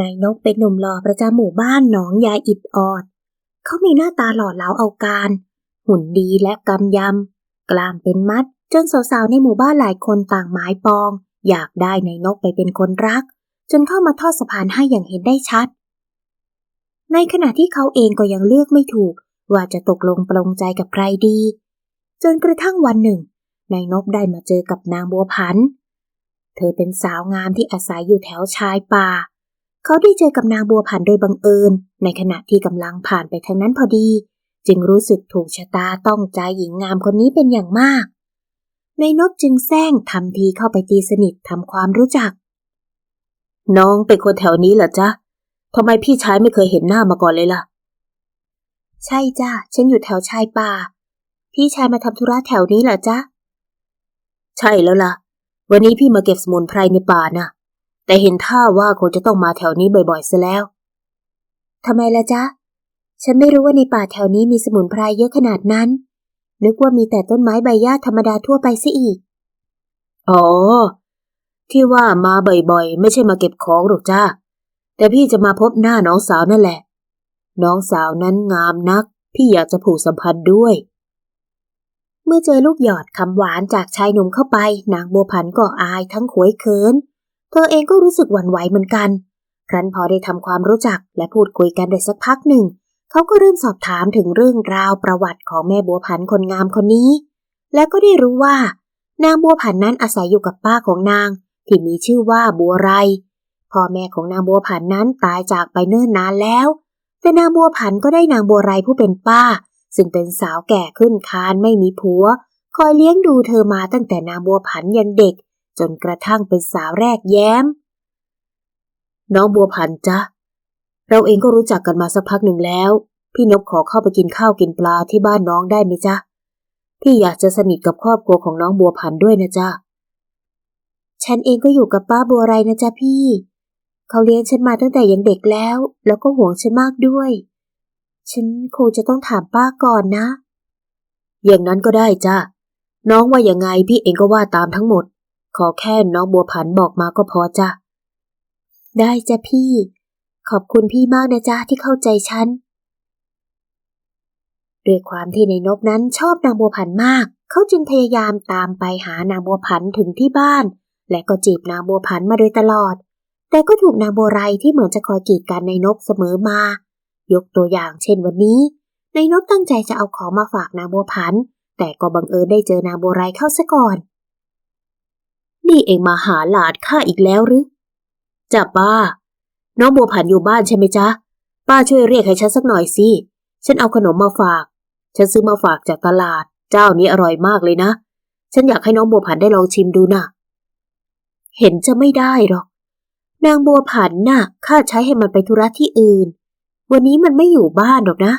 นายนกเป็นหนุ่มหล่อประจำหมู่บ้านหนองยายอิดออด เขามีหน้าตาหล่อเหลาเอาการ หุ่นดีและกำยำ กล้ามเป็นมัด จนสาวๆในหมู่บ้านหลายคนต่างหมายปอง อยากได้นายนกไปเป็นคนรัก จนเข้ามาทอดสะพานให้อย่างเห็นได้ชัด ในขณะที่เขาเองก็ยังเลือกไม่ถูก ว่าจะตกลงปลงใจกับใครดี จนกระทั่งวันหนึ่งนายนกได้มาเจอกับนางบัวพันธ์เธอเป็นสาวงามที่อาศัยอยู่แถวชายป่า เขาได้เจอกับนางบัวพันโดยบังเอิญ ในขณะที่กำลังผ่านไปทางนั้นพอดี จึงรู้สึกถูกชะตาต้องใจหญิงงามคนนี้เป็นอย่างมากนายนกจึงแซงทำทีเข้าไปตีสนิททำความรู้จัก น้องเป็นคนแถวนี้เหรอจ๊ะทำไมพี่ชายไม่เคยเห็นหน้ามาก่อนเลยล่ะ ใช่จ้ะฉันอยู่แถวชายป่า พี่ชายมาทำธุระแถวนี้เหรอจ๊ะ ใช่แล้วล่ะ วันนี้พี่มาเก็บสมุนไพรในป่าน่ะ แต่เห็นท่าว่าคงจะต้องมาแถวนี้บ่อยๆซะแล้ว ทำไมล่ะจ๊ะ ฉันไม่รู้ว่าในป่าแถวนี้มีสมุนไพรเยอะขนาดนั้น นึกว่ามีแต่ต้นไม้ใบหญ้าธรรมดาทั่วไปซะอีก อ๋อ ที่ว่ามาบ่อยๆ ไม่ใช่มาเก็บของหรอกจ้า แต่พี่จะมาพบหน้าน้องสาวนั่นแหละ น้องสาวนั้นงามนัก พี่อยากจะผูกสัมพันธ์ด้วย เมื่อเจอลูกหยอดคำหวานจากชายหนุ่มเข้าไป นางบัวผันก็อายทั้งขวยเขิน เธอเองก็รู้สึกหวั่นไหวเหมือนกัน ครั้นพอได้ทำความรู้จักและพูดคุยกันได้สักพักหนึ่ง เขาก็เริ่มสอบถามถึงเรื่องราวประวัติของแม่บัวผันคนงามคนนี้ และก็ได้รู้ว่า นางบัวผันนั้นอาศัยอยู่กับป้าของนาง ที่มีชื่อว่าบัวไร พ่อแม่ของนางบัวผันนั้นตายจากไปเนิ่นนานแล้ว แต่นางบัวผันก็ได้นางบัวไรผู้เป็นป้า ซึ่งเป็นสาวแก่ขึ้นคานไม่มีผัว คอยเลี้ยงดูเธอมาตั้งแต่นางบัวผันยังเด็ก จนกระทั่งเป็นสาวแรกแย้ม น้องบัวพันจ๊ะเราเองก็รู้จักกันมาสักพักหนึ่งแล้ว พี่นกขอเข้าไปกินข้าวกินปลาที่บ้านน้องได้ไหมจ๊ะพี่อยากจะสนิทกับครอบครัวของน้องบัวพันด้วยนะจ๊ะฉันเองก็อยู่กับป้าบัวไรนะจ๊ะพี่ เขาเลี้ยงฉันมาตั้งแต่ยังเด็กแล้ว แล้วก็ห่วงฉันมากด้วย ฉันคงจะต้องถามป้าก่อนนะ อย่างนั้นก็ได้จ้ะน้องว่ายังไงพี่เองก็ว่าตามทั้งหมด ขอแค่น้องบัวพันบอกมาก็พอจ้ะ ได้จ้ะพี่ ขอบคุณพี่มากนะจ๊ะที่เข้าใจฉัน ด้วยความที่ในนบนั้นชอบนางบัวผันมาก เขาจึงพยายามตามไปหานางบัวผันถึงที่บ้าน และก็จีบนางบัวผันมาโดยตลอด แต่ก็ถูกนางบัวไรที่เหมือนจะคอยกีดกันในนบเสมอมา ยกตัวอย่างเช่นวันนี้ ในนบตั้งใจจะเอาของมาฝากนางบัวผัน แต่ก็บังเอิญได้เจอนางบัวไรเข้าซะก่อน นี่เองมาหาหลานข้าอีกแล้วหรือจ้ะป้า น้องบัวผันอยู่บ้านใช่ไหมจ๊ะ ป้าช่วยเรียกให้ฉันสักหน่อยสิ ฉันเอาขนมมาฝาก ฉันซื้อมาฝากจากตลาด เจ้านี้อร่อยมากเลยนะ ฉันอยากให้น้องบัวผันได้ลองชิมดูนะเห็นจะไม่ได้หรอก นางบัวผันน่ะ ข้าใช้ให้มันไปธุระที่อื่น วันนี้มันไม่อยู่บ้านหรอกนะ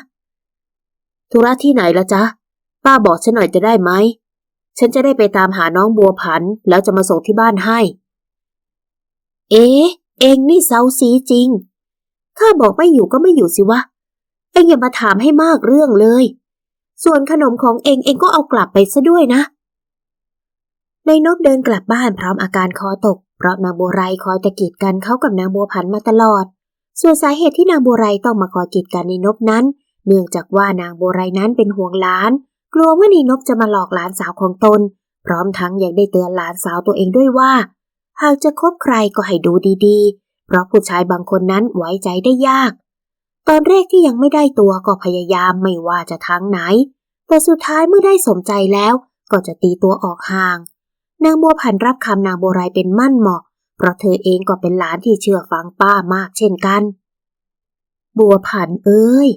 ธุระที่ไหนละจ๊ะ ป้าบอกฉันหน่อยจะได้ไหม ฉันจะได้ไปตามหาน้องบัวผัน แล้วจะมาส่งที่บ้านให้ เอ๊ะ เองนี่เซาซีจริง ข้าบอกไม่อยู่ก็ไม่อยู่สิวะ เองอย่ามาถามให้มากเรื่องเลย ส่วนขนมของเองเองก็เอากลับไปซะด้วยนะ ในนบเดินกลับบ้านพร้อมอาการคอตก เพราะนางบัวไรคอยตะกีดกันเขากับนางบัวผันมาตลอด ส่วนสาเหตุที่นางบัวไรต้องมาคอยกีดกันในนบนั้น เนื่องจากว่านางบัวไรนั้นเป็นห่วงหลาน กลัวว่าในนบจะมาหลอกหลานสาวของตน พร้อมทั้งยังได้เตือนหลานสาวตัวเองด้วยว่า หากจะคบใครก็ให้ดูดีๆ เพราะผู้ชายบางคนนั้นไว้ใจได้ยาก ตอนแรกที่ยังไม่ได้ตัวก็พยายามไม่ว่าจะทางไหน แต่สุดท้ายเมื่อได้สมใจแล้วก็จะตีตัวออกห่าง นางบัวผันรับคำนางโบัวไรเป็นมั่นเหมาะ เพราะเธอเองก็เป็นหลานที่เชื่อฟังป้ามากเช่นกัน บัวผันเอ้ย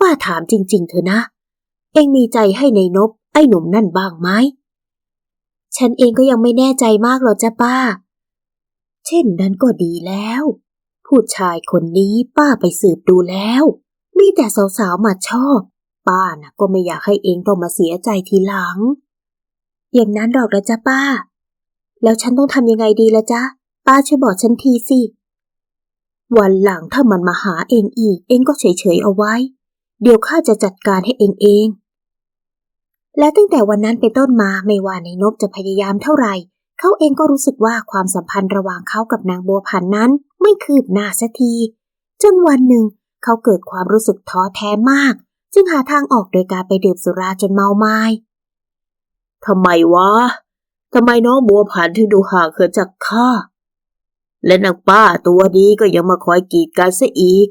ป้าถามจริง ๆเถอะนะ เองมีใจให้ในนบไอ้หนุ่มนั่นบ้างไหม ฉันเองก็ยังไม่แน่ใจมากหรอกจ้ะป้า เช่นนั้นก็ดีแล้ว ผู้ชายคนนี้ป้าไปสืบดูแล้ว มีแต่สาวๆมาชอบ ป้านะก็ไม่อยากให้เองต้องมาเสียใจทีหลัง อย่างนั้นหรอกนะจ๊ะป้า แล้วฉันต้องทำยังไงดีละจ๊ะ ป้าช่วยบอกฉันทีสิ วันหลังถ้ามันมาหาเองอีก เองก็เฉยๆเอาไว้ เดี๋ยวข้าจะจัดการให้เองเอง และตั้งแต่วันนั้นเป็นต้นมาไม่ว่าในนบจะพยายามเท่าไหร่ เขาเองก็รู้สึกว่าความสัมพันธ์ระหว่างเขากับนางบัวพันนั้น ไม่คืบหน้าสักที จนวันหนึ่ง เขาเกิดความรู้สึกท้อแท้มาก จึงหาทางออกโดยการไปดื่มสุราจนเมาไม้ทำไมวะทำไมน้องบัวผันถึงดูห่างเหินจากข้าและนางป้าตัวดีก็ยังมาคอยกีดกันซะอีก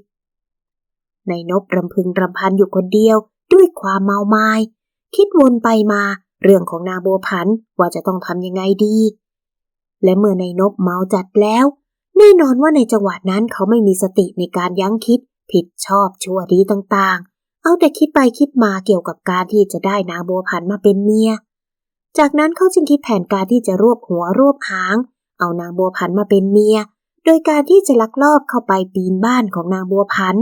ในนบรำพึงรำพันอยู่คนเดียวด้วยความเมาไม้ คิดวนไปมา เรื่องของนางบัวพันว่าจะต้องทำยังไงดี และเมื่อในนบเมาจัดแล้ว แน่นอนว่าในจังหวะนั้นเขาไม่มีสติในการยั้งคิด ผิดชอบชั่วดีต่างๆ เอาแต่คิดไปคิดมาเกี่ยวกับการที่จะได้นางบัวพันมาเป็นเมีย จากนั้นเขาจึงคิดแผนการที่จะรวบหัวรวบหาง เอานางบัวพันมาเป็นเมีย โดยการที่จะลักลอบเข้าไปปีนบ้านของนางบัวพัน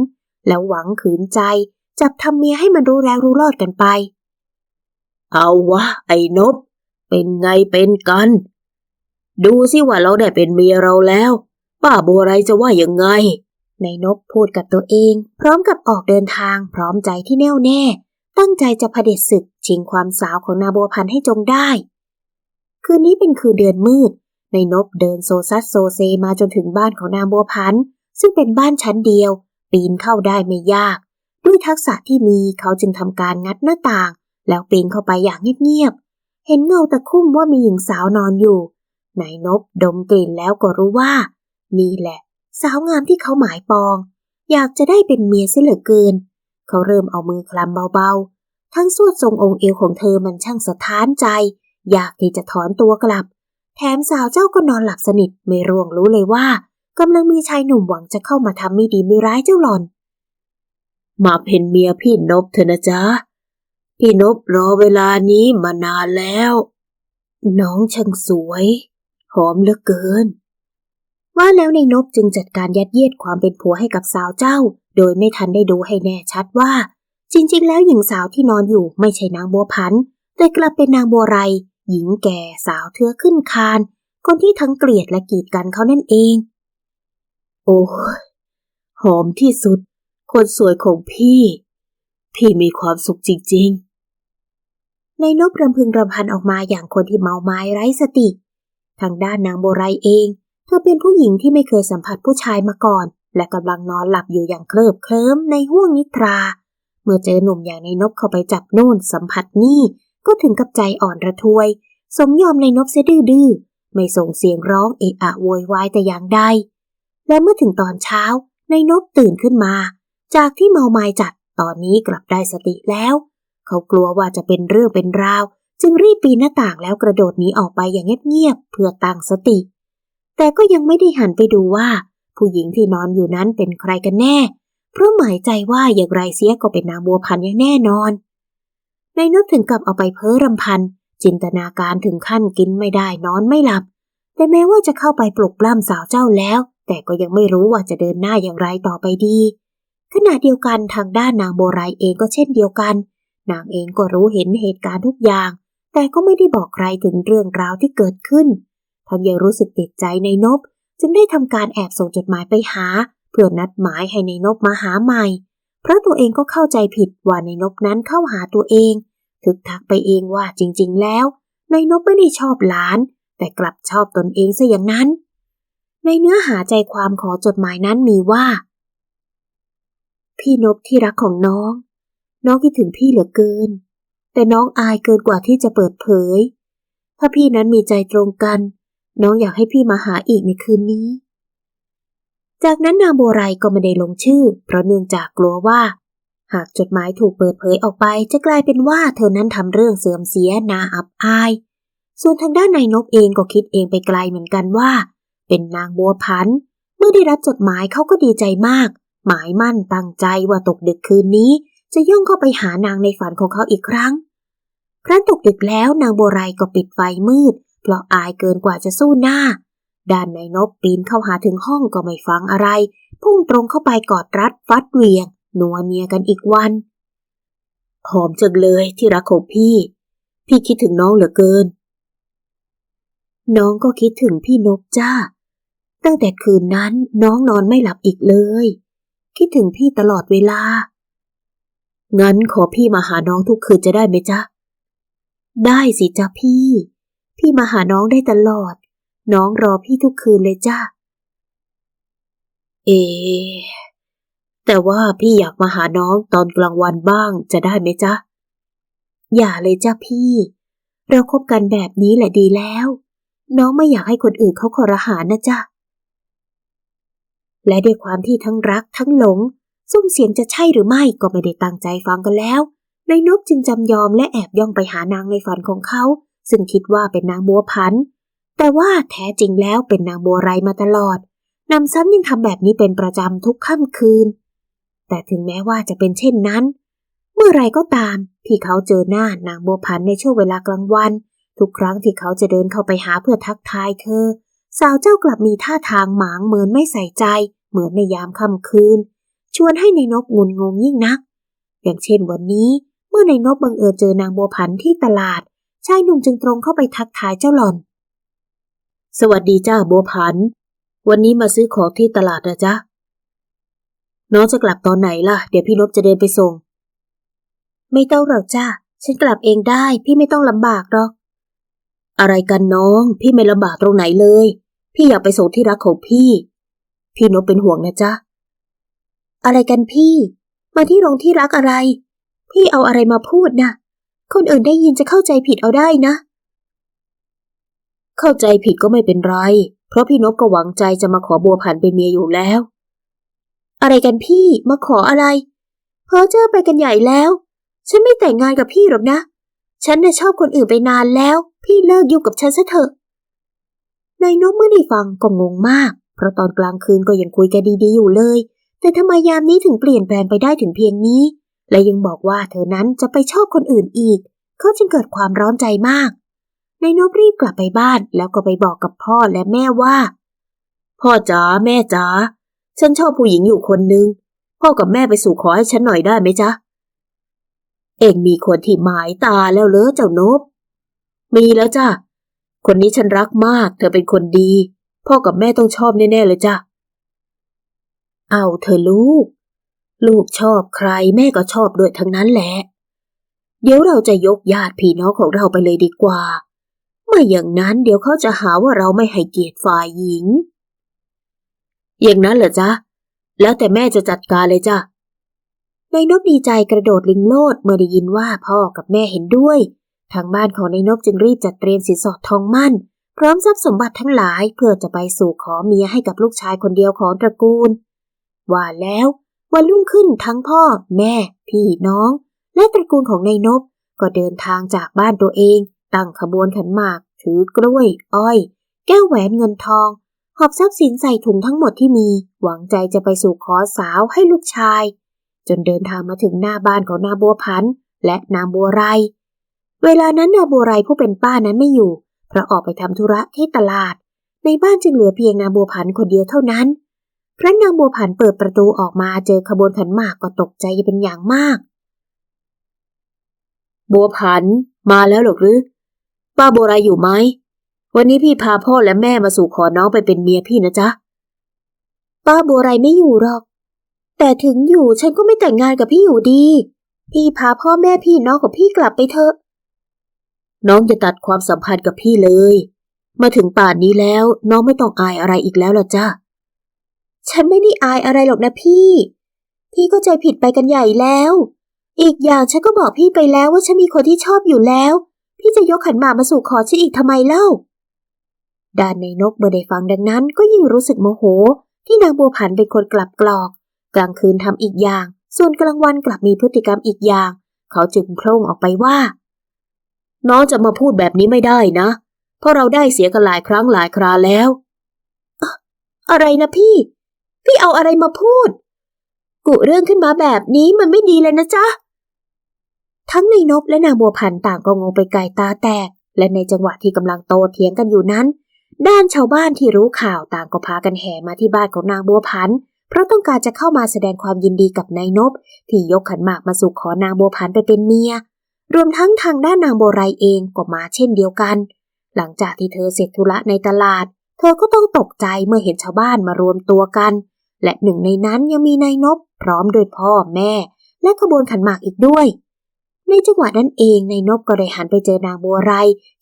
แล้วหวังขืนใจจับทำเมียให้มันรู้แล้วรู้รอดกันไป เอาวะ ไอ้นบ เป็นไงเป็นกัน ดูสิว่าเราได้เป็นเมียเราแล้ว ป้าบัวไรจะว่ายังไง ในนบพูดกับตัวเอง พร้อมกับออกเดินทางพร้อมใจที่แน่วแน่ ตั้งใจจะเผด็จศึกชิงความสาวของนาบัวพันให้จงได้ คืนนี้เป็นคืนเดือนมืด ในนบเดินโซซัสโซเซมาจนถึงบ้านของนาบัวพันซึ่งเป็นบ้านชั้นเดียว ปีนเข้าได้ไม่ยาก ด้วยทักษะที่มีเขาจึงทำการงัดหน้าต่าง แล้วปีนเข้าไปอย่างเงียบๆ เห็นเงาตะคุ่มว่ามีหญิงสาวนอนอยู่ นายนบดมกลิ่นแล้วก็รู้ว่า นี่แหละ สาวงามที่เขาหมายปอง อยากจะได้เป็นเมียเสียเหลือเกิน เขาเริ่มเอามือคลำเบาๆ ทั้งสวดทรงองค์เอวของเธอมันช่างสะท้านใจ อยากที่จะถอนตัวกลับ แถมสาวเจ้าก็นอนหลับสนิทไม่ร่วงรู้เลยว่ากำลังมีชายหนุ่มหวังจะเข้ามาทำไม่ดีไม่ร้ายเจ้าหล่อน มาเป็นเมียพี่นบเถอะนะจ๊ะ พี่นบรอเวลานี้มานานแล้ว น้องช่างสวย หอมเหลือเกิน ว่าแล้วในนบจึงจัดการยัดเยียดความเป็นผัวให้กับสาวเจ้า โดยไม่ทันได้ดูให้แน่ชัดว่า จริง ๆ แล้วหญิงสาวที่นอนอยู่ไม่ใช่นางบัวพันแต่กลับเป็นนางบัวไร หญิงแก่สาวเทือขึ้นคาน คนที่ทั้งเกลียดและกีดกันเขานั่นเอง โอ้หอมที่สุด คนสวยของพี่ พี่มีความสุขจริงในนบรำพึงรำพันออกมาอย่างคนที่เมาไม้ไร้สติ ทางด้านนางโบไรเอง เธอเป็นผู้หญิงที่ไม่เคยสัมผัสผู้ชายมาก่อน และกำลังนอนหลับอยู่อย่างเคลิบเคลิ้มในห้วงนิทรา เมื่อเจอหนุ่มอย่างในนบเข้าไปจับโน่นสัมผัสนี่ก็ถึงกับใจอ่อนระทวย สมยอมในนบเสียดื้อไม่ส่งเสียงร้องเอะอะโวยวายแต่อย่างใด และเมื่อถึงตอนเช้าในนบตื่นขึ้นมา จากที่เมาไม้จัดตอนนี้กลับได้สติแล้ว เขากลัวว่าจะเป็นเรื่องเป็นราว จึงรีบปีนหน้าต่างแล้วกระโดดหนีออกไปอย่างเงียบๆเพื่อตั้งสติ แต่ก็ยังไม่ได้หันไปดูว่า ผู้หญิงที่นอนอยู่นั้นเป็นใครกันแน่ เพราะหมายใจว่าอย่างไรเสียก็เป็นนางบัวพันอย่างแน่นอน ในนบถึงกับเอาไปเพ้อรำพัน จินตนาการถึงขั้นกินไม่ได้นอนไม่หลับ แต่แม้ว่าจะเข้าไปปลุกปล้ำสาวเจ้าแล้ว แต่ก็ยังไม่รู้ว่าจะเดินหน้าอย่างไรต่อไปดีขณะเดียวกันทางด้านนางโบไรเองก็เช่นเดียวกัน นางเองก็รู้เห็นเหตุการณ์ทุกอย่าง แต่ก็ไม่ได้บอกใครถึงเรื่องราวที่เกิดขึ้นทั้งยังรู้สึกติดใจในนบ จึงได้ทำการแอบส่งจดหมายไปหา เพื่อนัดหมายให้ในนบมาหาใหม่ เพราะตัวเองก็เข้าใจผิดว่าในนบนั้นเข้าหาตัวเองถึกทักไปเองว่าจริง ๆ แล้ว ในนบไม่ได้ชอบหลาน แต่กลับชอบตนเองซะอย่างนั้น ในเนื้อหาใจความขอจดหมายนั้นมีว่า พี่นบที่รักของน้อง น้องคิดถึงพี่เหลือเกิน แต่น้องอายเกินกว่าที่จะเปิดเผย ถ้าพี่นั้นมีใจตรงกัน น้องอยากให้พี่มาหาอีกในคืนนี้ จากนั้นนางบัวไรก็ไม่ได้ลงชื่อ เพราะเนื่องจากกลัวว่า หากจดหมายถูกเปิดเผยออกไปจะกลายเป็นว่าเธอนั้นทำเรื่องเสื่อมเสียนาอับอาย ส่วนทางด้านนายนบเองก็คิดเองไปไกลเหมือนกันว่า เป็นนางบัวพันเมื่อได้รับจดหมายเขาก็ดีใจมาก หมายมั่นตั้งใจว่าตกดึกคืนนี้ จะย่องเข้าไปหานางในฝันของเขาอีกครั้ง ครั้นตกดึกแล้วนางโบไรก็ปิดไฟมืด เพราะอายเกินกว่าจะสู้หน้า ด้านนายนบปีนเข้าหาถึงห้องก็ไม่ฟังอะไร พุ่งตรงเข้าไปกอดรัดฟัดเวียงนัวเนียกันอีกวันหอมจังเลยที่รักของพี่ พี่คิดถึงน้องเหลือเกิน น้องก็คิดถึงพี่นบจ้า ตั้งแต่คืนนั้นน้องนอนไม่หลับอีกเลย คิดถึงพี่ตลอดเวลา งั้นขอพี่มาหาน้องทุกคืนจะได้ไหมจ๊ะ ได้สิจ้ะพี่ พี่มาหาน้องได้ตลอด น้องรอพี่ทุกคืนเลยจ้าเอ แต่ว่าพี่อยากมาหาน้องตอนกลางวันบ้างจะได้ไหมจ๊ะ อย่าเลยจ้าพี่ เราคบกันแบบนี้แหละดีแล้ว น้องไม่อยากให้คนอื่นเขาคอรหานะจ้ะและด้วยความที่ทั้งรักทั้งหลง ซุ้มเสียงจะใช่หรือไม่ก็ไม่ได้ตั้งใจฟังกันแล้วนายนบจึงจำยอมและแอบย่องไปหานางในฝันของเขา ซึ่งคิดว่าเป็นนางบัวพันแต่ว่าแท้จริงแล้วเป็นนางบัวไรมาตลอดนำซ้ำยังทำแบบนี้เป็นประจำทุกค่ำคืน แต่ถึงแม้ว่าจะเป็นเช่นนั้น เมื่อไรก็ตามที่เขาเจอหน้านางบัวพันในช่วงเวลากลางวัน ทุกครั้งที่เขาจะเดินเข้าไปหาเพื่อทักทายเธอ สาวเจ้ากลับมีท่าทางหมางเหมือนไม่ใส่ใจ เหมือนในยามค่ำคืน ชวนให้ในายนบงุนงงยิ่งนัก อย่างเช่นวันนี้เมื่อในายนบบังเอิญเจอนางบัวพันที่ตลาดชายหนุ่มจึงตรงเข้าไปทักทายเจ้าหล่อน สวัสดีจ้าบัวพัน วันนี้มาซื้อของที่ตลาดนะจ๊ะ น้องจะกลับตอนไหนล่ะ เดี๋ยวพี่นบจะเดินไปส่ง ไม่ต้องหรอกจ้าฉันกลับเองได้ พี่ไม่ต้องลำบากหรอก อะไรกันน้อง พี่ไม่ลำบากตรงไหนเลย พี่อยากไปส่งที่รักของพี่ พี่นบเป็นห่วงนะจ๊ะ อะไรกันพี่ มาที่โรงที่รักอะไร พี่เอาอะไรมาพูดนะคนอื่นได้ยินจะเข้าใจผิดเอาได้นะ เข้าใจผิดก็ไม่เป็นไร เพราะพี่นบก็หวังใจจะมาขอบัวผันเป็นเมียอยู่แล้ว อะไรกันพี่ มาขออะไร เพอเจอไปกันใหญ่แล้ว ฉันไม่แต่งงานกับพี่หรอกนะ ฉันน่ะชอบคนอื่นไปนานแล้ว พี่เลิกยุ่งกับฉันซะเถอะ นายนบเมื่อได้ฟังก็งงมาก เพราะตอนกลางคืนก็ยังคุยกันดีๆอยู่เลย แต่ทำไมยามนี้ถึงเปลี่ยนแปลงไปได้ถึงเพียงนี้ และยังบอกว่าเธอนั้นจะไปชอบคนอื่นอีก เขาจึงเกิดความร้อนใจมากนายนบรีบกลับไปบ้านแล้วก็ไปบอกกับพ่อและแม่ว่า พ่อจ๋าแม่จ๋าฉันชอบผู้หญิงอยู่คนนึง พ่อกับแม่ไปสู่ขอให้ฉันหน่อยได้ไหมจ๊ะ เองมีคนที่หมายตาแล้วเลอเจ้านบ มีแล้วจ้ะ คนนี้ฉันรักมาก เธอเป็นคนดี พ่อกับแม่ต้องชอบแน่ๆเลยจ้ะ เอาเธอลูก ลูกชอบใครแม่ก็ชอบด้วยทั้งนั้นแหละ เดี๋ยวเราจะยกญาติพี่น้องของเราไปเลยดีกว่า ไม่อย่างนั้นเดี๋ยวเขาจะหาว่าเราไม่ให้เกียรติฝ่ายหญิง อย่างนั้นเหรอจ๊ะ แล้วแต่แม่จะจัดการเลยจ้ะนายนบดีใจกระโดดลิงโลดเมื่อได้ยินว่าพ่อกับแม่เห็นด้วย ทางบ้านของนายนบจึงรีบจัดเตรียมสินสอดทองมั่น พร้อมทรัพย์สมบัติทั้งหลายเพื่อจะไปสู่ขอเมียให้กับลูกชายคนเดียวของตระกูล ว่าแล้ววันรุ่งขึ้นทั้งพ่อ แม่ พี่น้อง และตระกูลของนายนบ ก็เดินทางจากบ้านตัวเอง ตั้งขบวนขันหมาก ถือกล้วย อ้อย แก้วแหวนเงินทอง หอบทรัพย์สินใส่ถุงทั้งหมดที่มี หวังใจจะไปสู่ขอสาวให้ลูกชาย จนเดินทางมาถึงหน้าบ้านของนาบัวพันธ์และนางบัวไร เวลานั้นนาบัวไรผู้เป็นป้านั้นไม่อยู่ เพราะออกไปทำธุระที่ตลาด ในบ้านจึงเหลือเพียงนางบัวพันธ์คนเดียวเท่านั้น ครั้นางบัวพันเปิดประตูออกมาเจอขบวนขันหมากก็ตกใจเป็นอย่างมาก บัวผันมาแล้วหรอหรือ ป้าโบราอยู่ไหม วันนี้พี่พาพ่อและแม่มาสู่ขอน้องไปเป็นเมียพี่นะจ๊ะ ป้าบัวไรไม่อยู่หรอก แต่ถึงอยู่ฉันก็ไม่แต่งงานกับพี่อยู่ดี พี่พาพ่อแม่พี่น้องของพี่กลับไปเถอะ น้องจะตัดความสัมพันธ์กับพี่เลย มาถึงป่านนี้แล้วน้องไม่ต้องอายอะไรอีกแล้วล่ะจ้ะ ฉันไม่ได้อายอะไรหรอกนะพี่ พี่ก็ใจผิดไปกันใหญ่แล้ว อีกอย่างฉันก็บอกพี่ไปแล้วว่าฉันมีคนที่ชอบอยู่แล้ว พี่จะยกขันหมากมาสู่ขอฉันอีกทำไมเล่า ด้านในนกเมื่อได้ฟังดังนั้นก็ยิ่งรู้สึกโมโห ที่นางบัวผันเป็นคนกลับกรอก กลางคืนทำอีกอย่าง ส่วนกลางวันกลับมีพฤติกรรมอีกอย่าง เขาจึงโพร่งออกไปว่า น้องจะมาพูดแบบนี้ไม่ได้นะ เพราะเราได้เสียกันหลายครั้งหลายคราแล้ว อะไรนะพี่ พี่เอาอะไรมาพูด กุเรื่องขึ้นมาแบบนี้มันไม่ดีเลยนะจ๊ะ ทั้งในนบและนางบัวพันธ์ต่างก็งงไปไกลตาแตก และในจังหวะที่กำลังโตเถียงกันอยู่นั้น ด้านชาวบ้านที่รู้ข่าวต่างก็พากันแห่มาที่บ้านของนางบัวพันธ์เพราะต้องการจะเข้ามาแสดงความยินดีกับนายนบ ที่ยกขันหมากมาสู่ขอนางบัวพันธ์ไปเป็นเมีย รวมทั้งทางด้านนางโบวไรเองก็มาเช่นเดียวกัน หลังจากที่เธอเสร็จธุระในตลาด เธอก็ต้องตกใจเมื่อเห็นชาวบ้านมารวมตัวกัน และหนึ่งในนั้นยังมีนายนบพร้อมโดยพ่อแม่ และขบวนขันหมากอีกด้วย ในจังหวะนั้นเองนายนบก็ได้หันไปเจอนางบัวไร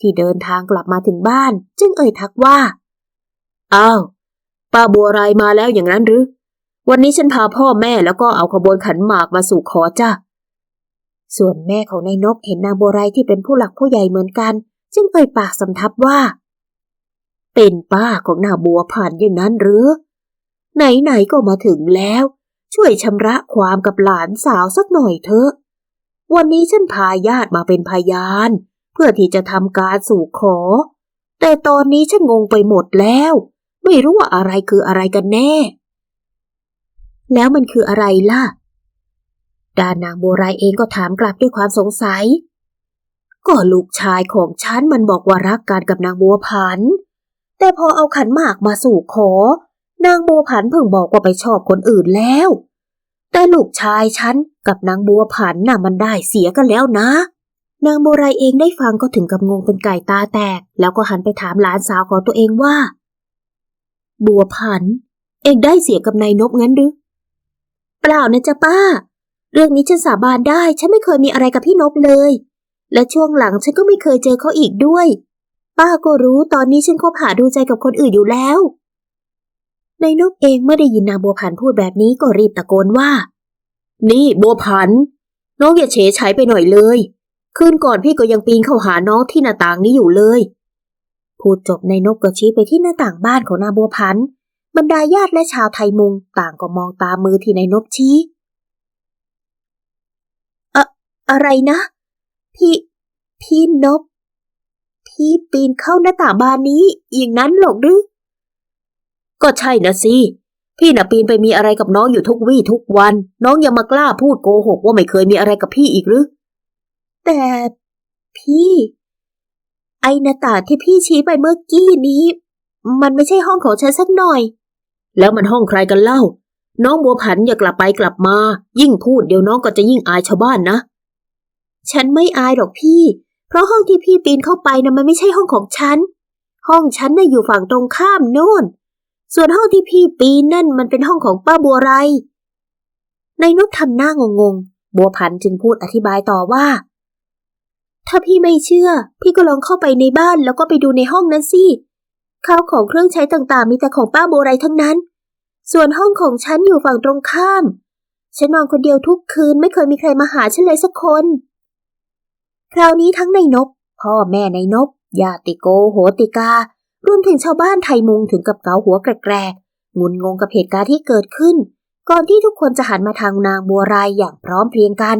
ที่เดินทางกลับมาถึงบ้าน จึงเอ่ยทักว่า อ้าว ป้าบัวไรมาแล้วอย่างนั้นหรือ วันนี้ฉันพาพ่อแม่แล้วก็เอาขบวนขันหมากมาสู่ขอจ้ะส่วนแม่ของนายนบเห็นนางบัวไรที่เป็นผู้หลักผู้ใหญ่เหมือนกัน จึงเอ่ยปากสำทับว่า เป็นป้าของนางบัวผ่านอย่างนั้นหรือ ไหนๆก็มาถึงแล้ว ช่วยชำระความกับหลานสาวสักหน่อยเถอะ วันนี้ฉันพาญาติมาเป็นพยาน เพื่อที่จะทำการสู่ขอ แต่ตอนนี้ฉันงงไปหมดแล้ว ไม่รู้ว่าอะไรคืออะไรกันแน่ แล้วมันคืออะไรล่ะ ดานางบัวไรเองก็ถามกลับด้วยความสงสัย ก็ลูกชายของฉันมันบอกว่ารักกันกับนางบัวผัน แต่พอเอาขันหมากมาสู่ขอ นางบัวผันเพิ่งบอกว่าไปชอบคนอื่นแล้ว แต่ลูกชายฉันกับนางบัวผันน่ะมันได้เสียกันแล้วนะ นางบัวไรเองได้ฟังก็ถึงกับงงเป็นไก่ตาแตก แล้วก็หันไปถามหลานสาวของตัวเองว่า บัวผัน เองได้เสียกับนายนบงั้นหรือเปล่านะจ๊ะป้า เรื่องนี้ฉันสาบานได้ ฉันไม่เคยมีอะไรกับพี่นบเลย และช่วงหลังฉันก็ไม่เคยเจอเขาอีกด้วย ป้าก็รู้ตอนนี้ฉันคบหาดูใจกับคนอื่นอยู่แล้ว นายนบเองเมื่อได้ยินนางบัวผันพูดแบบนี้ก็รีบตะโกนว่า นี่บัวผัน น้องอย่าเฉยใช้ไปหน่อยเลย คืนก่อนพี่ก็ยังปีนเข้าหาน้องที่หน้าต่างนี้อยู่เลย พูดจบนายนบก็ชี้ไปที่หน้าต่างบ้านของนางบัวพัน บรรดาญาติและชาวไทยมุงต่างก็มองตามมือที่นายนบชี้อะอะไรนะ พี่ พี่นบพี่ปีนเข้าหน้าต่างบ้านนี้อย่างนั้นหรอกหรือ ก็ใช่นะสิ พี่น่ะปีนไปมีอะไรกับน้องอยู่ทุกวี่ทุกวัน น้องยังมากล้าพูดโกหกว่าไม่เคยมีอะไรกับพี่อีกหรือ แต่พี่ ไอหน้าต่างที่พี่ชี้ไปเมื่อกี้นี้ มันไม่ใช่ห้องของฉันสักหน่อย แล้วมันห้องใครกันเล่า น้องบัวผันอย่ากลับไปกลับมา ยิ่งพูดเดี๋ยวน้องก็จะยิ่งอายชาวบ้านนะ ฉันไม่อายหรอกพี่ เพราะห้องที่พี่ปีนเข้าไปนะมันไม่ใช่ห้องของฉัน ห้องฉันน่ะอยู่ฝั่งตรงข้ามโน่น ส่วนห้องที่พี่ปีนนั่นมันเป็นห้องของป้าบัวไร นายนุชทำหน้างงงๆบัวพันจึงพูดอธิบายต่อว่า ถ้าพี่ไม่เชื่อ พี่ก็ลองเข้าไปในบ้านแล้วก็ไปดูในห้องนั้นสิข้าวของเครื่องใช้ต่างๆ มีแต่ของป้าบัวไรทั้งนั้น ส่วนห้องของฉันอยู่ฝั่งตรงข้าม ฉันนอนคนเดียวทุกคืนไม่เคยมีใครมาหาฉันเลยสักคน คราวนี้ทั้งในนบ พ่อแม่ในนบญาติโกโหติกา รวมถึงชาวบ้านไทยมุงถึงกับเกาหัวแกรกๆงุนงงกับเหตุการณ์ที่เกิดขึ้น ก่อนที่ทุกคนจะหันมาทางนางบัวรายอย่างพร้อมเพรียงกัน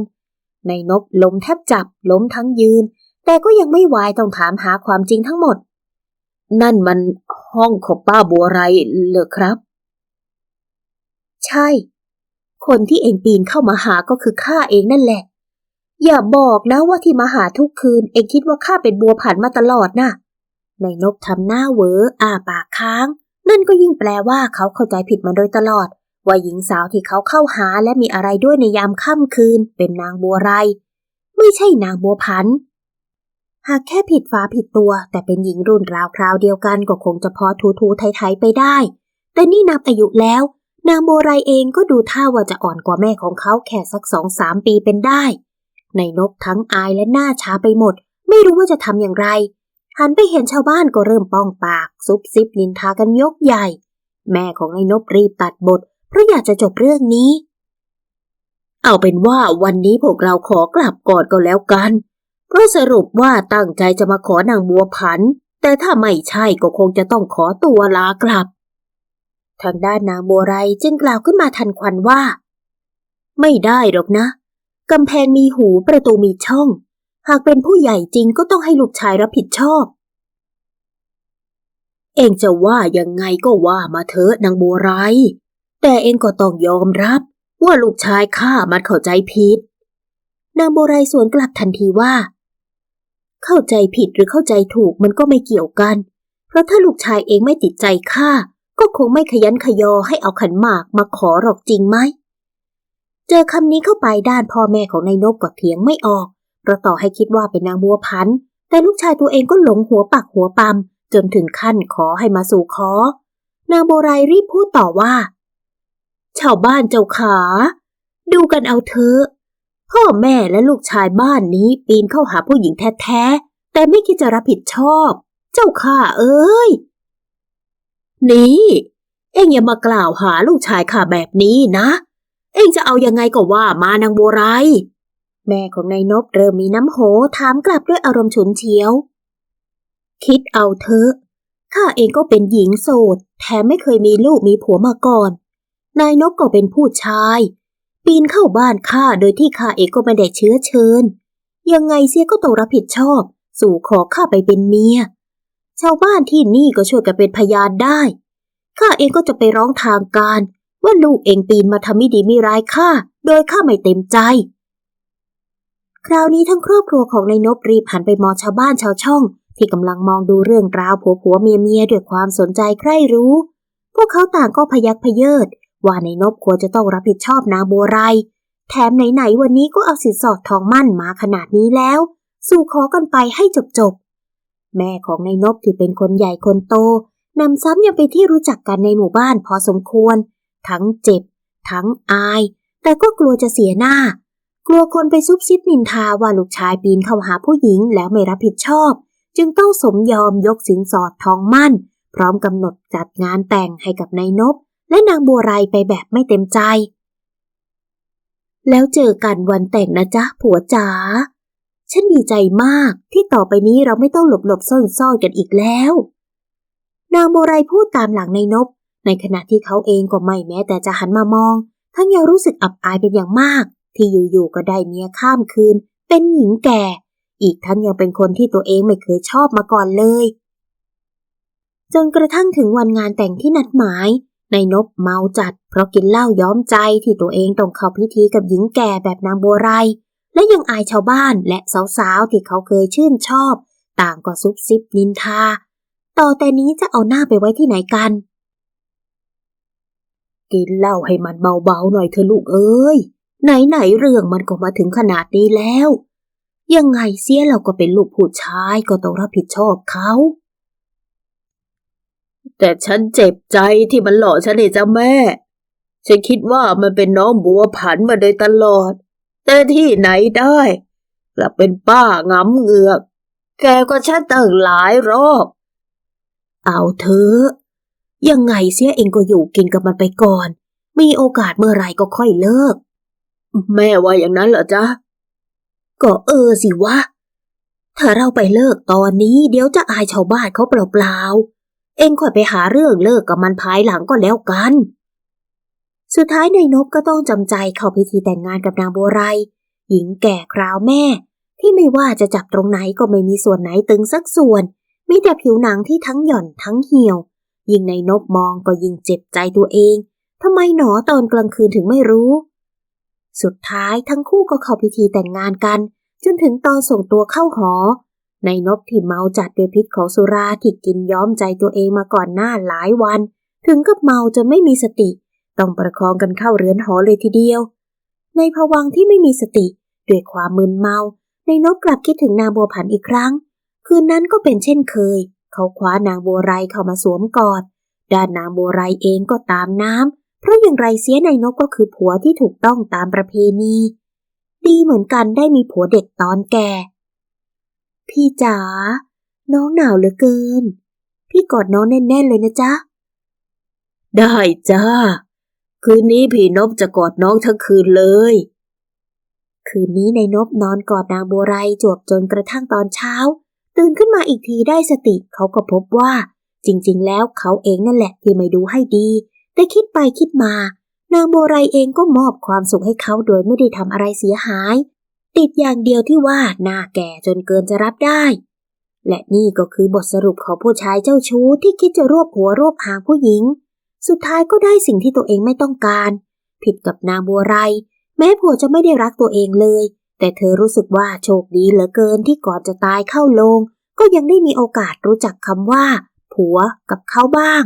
ในนบล้มแทบจับล้มทั้งยืน แต่ก็ยังไม่วายต้องถามหาความจริงทั้งหมด นั่นมันห้องของป้าบัวไรเหรอครับ ใช่ คนที่เองปีนเข้ามาหาก็คือข้าเองนั่นแหละ อย่าบอกนะว่าที่มาหาทุกคืน เองคิดว่าข้าเป็นบัวผันมาตลอดนะ่ะ นายนบทำหน้าเวออาปากค้าง นั่นก็ยิ่งแปลว่าเขาเข้าใจผิดมาโดยตลอด ว่าหญิงสาวที่เขาเข้าหาและมีอะไรด้วยในยามค่ำคืน เป็นนางบัวไร ไม่ใช่นางบัวพันหากแค่ผิดฟ้าผิดตัว แต่เป็นหญิงรุ่นราวคราวเดียวกันก็คงจะพอทูทูไทยๆไปได้ แต่นี่นับอายุแล้ว นางบัวไรเองก็ดูท่าว่าจะอ่อนกว่าแม่ของเขาแค่สักสองสามปีเป็นได้ ในนบทั้งอายและหน้าช้าไปหมด ไม่รู้ว่าจะทำอย่างไร หันไปเห็นชาวบ้านก็เริ่มป้องปาก ซุบซิบนินทากันยกใหญ่ แม่ของไอ้นบรีบตัดบท เพราะอยากจะจบเรื่องนี้ เอาเป็นว่าวันนี้พวกเราขอกลับก่อนก็แล้วกัน เพราะสรุปว่าตั้งใจจะมาขอนางบัวผัน แต่ถ้าไม่ใช่ก็คงจะต้องขอตัวลากลับ ทางด้านนางบัวไรจึงกล่าวขึ้นมาทันควันว่า ไม่ได้หรอกนะกำแพงมีหูประตูมีช่อง หากเป็นผู้ใหญ่จริงก็ต้องให้ลูกชายรับผิดชอบ เองจะว่ายังไงก็ว่ามาเถอะนางบัวไร แต่เองก็ต้องยอมรับ ว่าลูกชายข้ามันเข้าใจผิด นางบัวไรสวนกลับทันทีว่า เข้าใจผิดหรือเข้าใจถูกมันก็ไม่เกี่ยวกัน เพราะถ้าลูกชายเองไม่ติดใจข้าก็คงไม่ขยันขยอให้เอาขันหมากมาขอหรอกจริงไหม เจอคำนี้เข้าไปด้านพ่อแม่ของนายนบก็เถียงไม่ออก เพราะต่อให้คิดว่าเป็นนางบัวพันธ์แต่ลูกชายตัวเองก็หลงหัวปักหัวปั๊มจนถึงขั้นขอให้มาสู่ขอ นางโบไรรีบพูดต่อว่า ชาวบ้านเจ้าขา ดูกันเอาเถอะ พ่อแม่และลูกชายบ้านนี้ปีนเข้าหาผู้หญิงแท้ๆ แต่ไม่คิดจะรับผิดชอบ เจ้าข้าเอ้ย นี่ เอ็งอย่ามากล่าวหาลูกชายข้าแบบนี้นะ เอ็งจะเอายังไงก็ว่ามานางโบไร แม่ของนายนบเริ่มมีน้ำโหถามกลับด้วยอารมณ์ฉุนเฉียว คิดเอาเถอะ ข้าเองก็เป็นหญิงโสด แถมไม่เคยมีลูกมีผัวมาก่อน นายนบก็เป็นผู้ชาย ปีนเข้าบ้านข้าโดยที่ข้าเองก็ไม่ได้เชื้อเชิญ ยังไงเสียก็ต้องรับผิดชอบ สู่ขอข้าไปเป็นเมีย ชาวบ้านที่นี่ก็ช่วยกันเป็นพยานได้ ข้าเองก็จะไปร้องทางการ ว่าลูกเองปีนมาทำไม่ดีไม่ร้ายข้าโดยข้าไม่เต็มใจ คราวนี้ทั้งครอบครัวของนายนบรีบหันไปมองชาวบ้านชาวช่อง ที่กำลังมองดูเรื่องราวผัวผัวเมียเมียด้วยความสนใจใคร่รู้ พวกเขาต่างก็พยักพเยิด ว่านายนบควรจะต้องรับผิดชอบนางบัวไร แถมไหนๆวันนี้ก็เอาสินสอดทองมั่นมาขนาดนี้แล้ว สู่ขอกันไปให้จบๆแม่ของนายนบที่เป็นคนใหญ่คนโตนำซ้ำยังเป็นที่รู้จักกันในหมู่บ้านพอสมควร ทั้งเจ็บ ทั้งอาย แต่ก็กลัวจะเสียหน้า กลัวคนไปซุบซิบนินทาว่าลูกชายปีนเข้าหาผู้หญิงแล้วไม่รับผิดชอบ จึงต้องสมยอมยกสินสอดทองมั่น พร้อมกำหนดจัดงานแต่งให้กับนายนบ และนางบัวไรไปแบบไม่เต็มใจ แล้วเจอกันวันแต่งนะจ๊ะผัวจ๋าฉันดีใจมากที่ต่อไปนี้เราไม่ต้องหลบหลบซ่อนซ่อนกันอีกแล้ว นางบัวไรพูดตามหลังนายนบ ในขณะที่เขาเองก็ไม่แม้แต่จะหันมามอง ทั้งยังรู้สึกอับอายเป็นอย่างมาก ที่อยู่ๆก็ได้เมียข้ามคืน เป็นหญิงแก่ อีกทั้งยังเป็นคนที่ตัวเองไม่เคยชอบมาก่อนเลย จนกระทั่งถึงวันงานแต่งที่นัดหมายนายนบเมาจัด เพราะกินเหล้าย้อมใจที่ตัวเองต้องเข้าพิธีกับหญิงแก่แบบนางบัวไรและยังอายชาวบ้านและสาวๆที่เขาเคยชื่นชอบ ต่างก็ซุบซิบนินทา ต่อแต่นี้จะเอาหน้าไปไว้ที่ไหนกัน กินเหล้าให้มันเบาๆหน่อยเถอะลูกเอ้ย ไหนๆเรื่องมันก็มาถึงขนาดนี้แล้ว ยังไงเสียเราก็เป็นลูกผู้ชายก็ต้องรับผิดชอบเขา แต่ฉันเจ็บใจที่มันหลอกฉันเองจ้าแม่ ฉันคิดว่ามันเป็นน้องบัวผันมาโดยตลอด แต่ที่ไหนได้กลับเป็นป้างำเงือก แกก็ฉันตั้งหลายรอบ เอาเถอะยังไงเสียเองก็อยู่กินกับมันไปก่อน มีโอกาสเมื่อไหร่ก็ค่อยเลิก แม่ว่าอย่างนั้นเหรอจ๊ะ ก็เออสิวะ ถ้าเราไปเลิกตอนนี้เดี๋ยวจะอายชาวบ้านเขาเปล่าๆ เองค่อยไปหาเรื่องเลิกกับมันภายหลังก็แล้วกัน สุดท้ายนายนบก็ต้องจำใจเข้าพิธีแต่งงานกับนางบัวไร หญิงแก่คราวแม่ ที่ไม่ว่าจะจับตรงไหนก็ไม่มีส่วนไหนตึงสักส่วน มีแต่ผิวหนังที่ทั้งหย่อนทั้งเหี่ยว ยิ่งในนบมองก็ยิ่งเจ็บใจตัวเองทำไมหนอตอนกลางคืนถึงไม่รู้ สุดท้ายทั้งคู่ก็เข้าพิธีแต่งงานกัน จนถึงตอนส่งตัวเข้าหอ ในนบที่เมาจัดด้วยพิษของสุราที่กินย้อมใจตัวเองมาก่อนหน้าหลายวัน ถึงกับเมาจนไม่มีสติ ต้องประคองกันเข้าเรือนหอเลยทีเดียว ในภวังที่ไม่มีสติ ด้วยความมึนเมา ในนบกลับคิดถึงนางบัวผันอีกครั้ง คืนนั้นก็เป็นเช่นเคย เขาคว้านางบัวไรเข้ามาสวมกอดด้านนางบัวไรเองก็ตามน้ำ เพราะอย่างไรเสียในนกก็คือผัวที่ถูกต้องตามประเพณี ดีเหมือนกันได้มีผัวเด็กตอนแก่ พี่จ๋า น้องหนาวเหลือเกิน พี่กอดน้องแน่นๆเลยนะจ๊ะ ได้จ้า คืนนี้พี่นบจะกอดน้องทั้งคืนเลย คืนนี้ในนบนอนกอดนางบัวไรจวบจนกระทั่งตอนเช้า ตื่นขึ้นมาอีกทีได้สติเขาก็พบว่า จริง ๆ แล้วเขาเองนั่นแหละที่ไม่ดูให้ดี แต่คิดไปคิดมา นางโบวไรเองก็มอบความสุขให้เขาโดยไม่ได้ทำอะไรเสียหาย ติดอย่างเดียวที่ว่าหน้าแก่จนเกินจะรับได้ และนี่ก็คือบทสรุปของผู้ชายเจ้าชู้ที่คิดจะรวบหัวรวบหางผู้หญิง สุดท้ายก็ได้สิ่งที่ตัวเองไม่ต้องการ ผิดกับนางบัวไร แม้ผัวจะไม่ได้รักตัวเองเลย แต่เธอรู้สึกว่าโชคดีเหลือเกินที่ก่อนจะตายเข้าลง ก็ยังได้มีโอกาสรู้จักคำว่า ผัวกับเขาบ้าง